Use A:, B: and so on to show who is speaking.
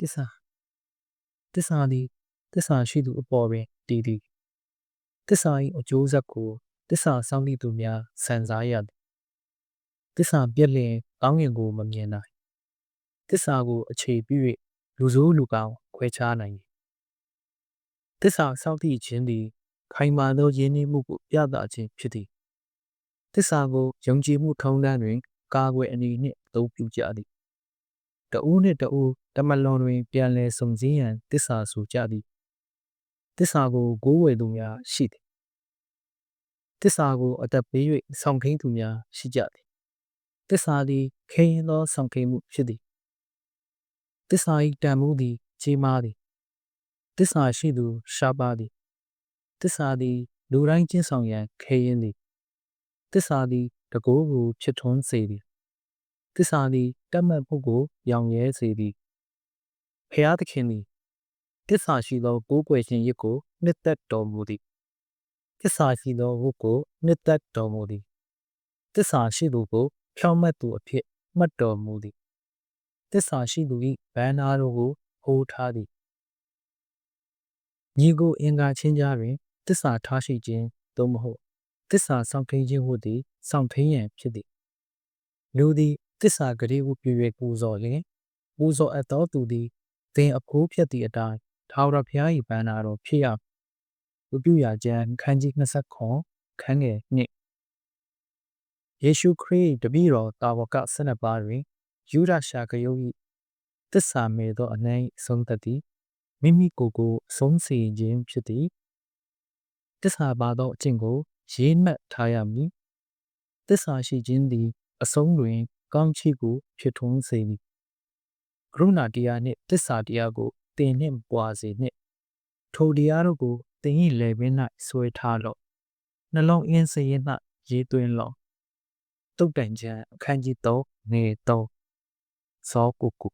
A: တစ္ဆာတစ္ဆာသည်တစ္ဆာရှိသူအပေါ်တွင်တည်သည်တစ္ဆာ၏အကျိုးဆက်ကိုတစ္ဆာစောင့်သည့်သူများဆန်စားရသည်တစ္ဆာပြက်လျင်ကောင်းငင်ကိုမမြင်နိုင်တစ္ဆာကိုအခြေပြု၍လူဆိုးလူကောင်းခွဲခြားနိုင်သည်တစ္ဆာစောင့်သည့်ခြင်းသည် ခိုင်မာသောရင်းနှီးမှုကိုပြသခြင်းဖြစ်သည်တစ္ဆာကိုယုံကြည်မှုထုံးတမ်းတွင် ကာကွယ်အနေနှင့်အသုံးပြုကြသည် တဦးနှင့်တဦးတမလွန်တွင် ပြန်လည်စုံစည်းရန်တစ္ဆာဆိုကြသည်တစ္ဆာကိုကိုးဝယ်သူများရှိသည်တစ္ဆာကိုအသက်ပေး၍ဆောင်ခိန်သူများရှိကြသည်တစ္ဆာသည်ခဲရင်သောဆောင်ခိန်မှုဖြစ်သည်တစ္ဆာ၏တန်မှုသည်ကြီးမားသည်တစ္ဆာရှိသူရှားပါသည်တစ္ဆာသည်လူတိုင်းကျင့်ဆောင်ရန်ခဲရင်သည်တစ္ဆာသည်တကိုးကိုချစ်ထွန်းစေသည် တစ္ဆာသည်တတ်မှတ်မှုကိုရောင်ရဲစေသည်ဖျားသခင်သည်တစ္ဆာရှိသောကိုးကွယ်ခြင်းရစ်ကိုနှစ်သက်တော်မူသည်တစ္ဆာရှိသောဝတ်ကိုနှစ်သက်တော်မူသည်တစ္ဆာရှိသူကိုဖြောင့်မတ်သူအဖြစ်မှတ်တော်မူသည်တစ္ဆာရှိသူ၏ဗန္နာတို့ကိုဟိုးထားသည်ညီကိုအင်္ဂါချင်းကြားတွင်တစ္ဆာထားရှိခြင်းသို့မဟုတ်တစ္ဆာဆောင်ထိန်ခြင်းဟုသည်ဆောင်ထိန်ရန်ဖြစ်သည်လူသည် တစ္ဆာဂရေဟုပြု၍ပူဇော်လျင်ပူဇော်အပ်သောသူသည်သင်အဖိုးဖြတ်သည့်အတိုင်းထာဝရဘုရား၏ဗန္နာတော်ဖြစ်ရဝပြုရာကျမ်းခန်းကြီး20ခွန်ခန်းငယ်2ယေရှုခရစ်တပည့်တော်တာဝက12ပါးတွင်ယူဒရှာကယုတ်၏တစ္ဆာမေသောအနိုင်ဆုံးသက်သည်မိမိကိုယ်ကိုအဆုံးစီခြင်းဖြစ်သည်တစ္ဆာပါသောအကျင့်ကိုရေးမှတ်ထားရမည်တစ္ဆာရှိခြင်းသည်အဆုံးတွင် ကောင်းချီးကိုဖြစ်ထွန်းစေမည်ကရုဏာတရားနှင့်တစ္ဆာတရားကိုတင်နှင့်ပွာစေနှင့်ထိုတရားတို့ကိုတင်၏လေပင်၌ဆွဲထားလော့နှလုံးအင်းစရင်၌ရေးသွင်းလော့တုတ်တန်ချမ်းအခန်းကြီး3ငွေ3ဇောကုကု